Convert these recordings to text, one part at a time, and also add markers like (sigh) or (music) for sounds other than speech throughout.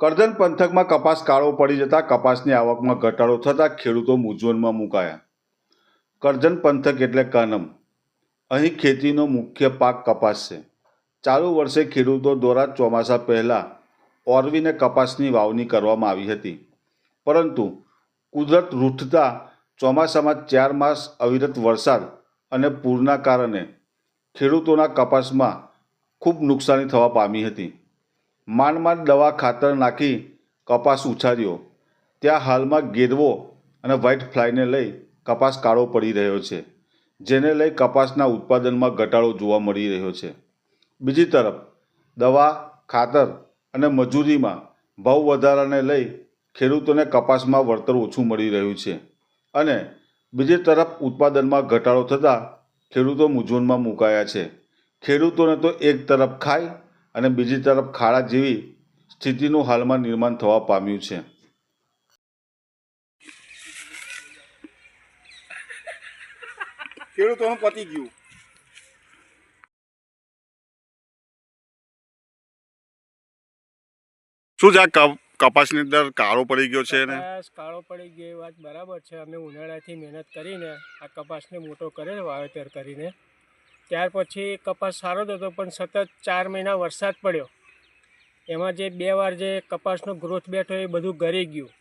કરજણ પંથકમાં કપાસ કાળો પડી જતા કપાસની આવકમાં ઘટાડો થતાં ખેડૂતો મૂંઝવણમાં મુકાયા. કરજણ પંથક એટલે કાનમ. અહીં ખેતીનો મુખ્ય પાક કપાસ છે. ચાલુ વર્ષે ખેડૂતો દ્વારા ચોમાસા પહેલાં ઓરવીને કપાસની વાવણી કરવામાં આવી હતી. પરંતુ કુદરત રૂઠતા ચોમાસામાં ચાર માસ અવિરત વરસાદ અને પૂરના કારણે ખેડૂતોના કપાસમાં ખૂબ નુકસાની થવા પામી હતી. માંડ માંડ દવા ખાતર નાખી કપાસ ઉછાર્યો ત્યાં હાલમાં ગેરવો અને વ્હાઇટ ફ્લાયને લઈ કપાસ કાળો પડી રહ્યો છે, જેને લઈ કપાસના ઉત્પાદનમાં ઘટાડો જોવા મળી રહ્યો છે. બીજી તરફ, દવા, ખાતર અને મજૂરીમાં ભાવ વધારાને લઈ ખેડૂતોને કપાસમાં વળતર ઓછું મળી રહ્યું છે અને બીજી તરફ ઉત્પાદનમાં ઘટાડો થતાં ખેડૂતો મૂંઝવણમાં મુકાયા છે. ખેડૂતોને તો એક તરફ ખાય અને બીજી તરફ ખાડા જેવી સ્થિતિનું હાલમાં નિર્માણ થવા પામ્યું છે. ખેડૂતોનું પતી ગયું. શું છે આ કપ- કપાસની અંદર કાળો પડી ગયો છે ને કપાસ કાળો પડી ગયો એ વાત બરાબર છે. અમે ઉનાળાથી મહેનત કરીને આ કપાસને મોટો કરેલ વાવેતર કરીને. ત્યાર પછી કપાસ સારો જ હતો, પણ સતત ચાર મહિના વરસાદ પડ્યો. એમાં જે બે વાર જે કપાસનો ગ્રોથ બેઠો એ બધું ગરી ગયું.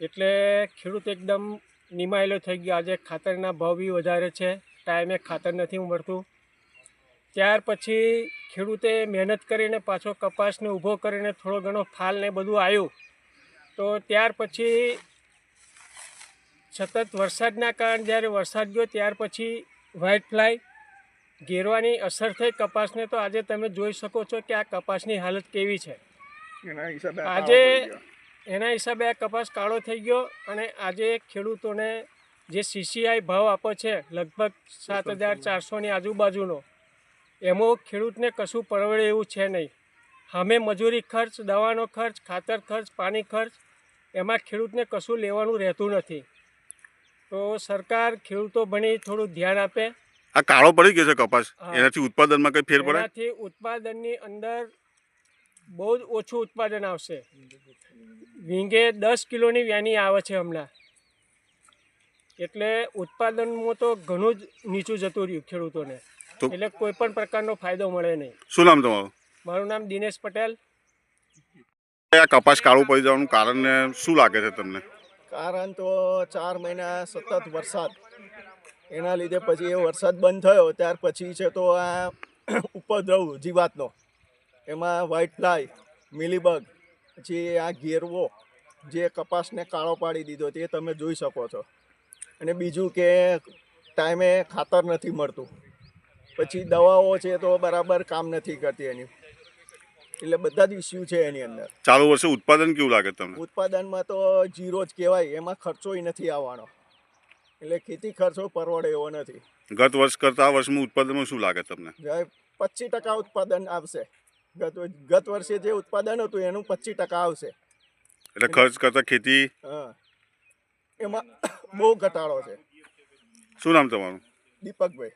એટલે ખેડૂત એકદમ નિમાયેલો થઈ ગયો. આજે ખાતરના ભાવ બી વધારે છે, ટાઈમે ખાતર નથી મળતું. ત્યાર પછી ખેડૂતે મહેનત કરીને પાછો કપાસને ઊભો કરીને થોડો ઘણો ફાલ ને બધું આવ્યું તો ત્યાર પછી સતત વરસાદના કારણે જ્યારે વરસાદ ગયો, ત્યાર પછી વ્હાઇટ ફ્લાય ઘેરવાની અસર થઈ કપાસને તો આજે તમે જોઈ શકો છો કે આ કપાસની હાલત કેવી છે. આજે. એના હિસાબે આ કપાસ કાળો થઈ ગયો અને આજે ખેડૂતોને જે સીસીઆઈ ભાવ આપે છે લગભગ સાત હજાર. ચારસોની આજુબાજુનો એમાં ખેડૂતને કશું પરવડે એવું છે નહીં. અમે મજૂરી ખર્ચ દવાનો ખર્ચ ખાતર ખર્ચ પાણી ખર્ચ એમાં ખેડૂતને કશું લેવાનું રહેતું નથી. તો સરકાર ખેડૂતો ભણી થોડું ધ્યાન આપે આ કાળો પડી ગયો છે કપાસ. એનાથી ઉત્પાદનમાં કઈ ફેર પડે? એનાથી ઉત્પાદનની અંદર બહુ જ ઓછું ઉત્પાદન આવશે. વીંગે દસ કિલોની વ્યાની આવે છે હમણાં. એટલે ઉત્પાદનમાં તો ઘણું જ નીચું જતું રહ્યું ખેડૂતોને. એટલે કોઈ પણ પ્રકારનો ફાયદો મળે નહીં. શું નામ તમારું? મારું નામ દિનેશ પટેલ. આ કપાસ કાળું પડી જવાનું કારણ શું લાગે છે તમને? કારણ તો ચાર મહિના સતત વરસાદ. એના લીધે પછી એ વરસાદ બંધ થયો, ત્યાર પછી છે તો આ ઉપદ્રવ જીવાતનો. એમાં વ્હાઇટ ફ્લાય મિલીબગ, પછી આ ઘેરવો જે કપાસને કાળો પાડી દીધો તે તમે જોઈ શકો છો. અને બીજું કે ટાઈમે ખાતર નથી મળતું. પછી દવાઓ છે તો બરાબર કામ નથી કરતી એની. એટલે બધા જ ઇસ્યુ છે એની અંદર. ચાલુ વર્ષે ઉત્પાદન કેવું લાગે તમને? ઉત્પાદનમાં તો જીરો જ કહેવાય એમાં ખર્ચોય નથી આવવાનો. એટલે ખેતી ખર્ચો પરવડે એવો નથી. ગત વર્ષ કરતા આ વર્ષમાં ઉત્પાદનમાં શું લાગે તમને? પચીસ ટકા ઉત્પાદન આવશે. ગત ગત વર્ષે જે ઉત્પાદન હતું એનું પચીસ ટકા આવશે. એટલે ખર્ચ કરતા ખેતી? હા. એમાં (coughs) બહુ ઘટાડો છે. શું નામ તમારું? દીપકભાઈ.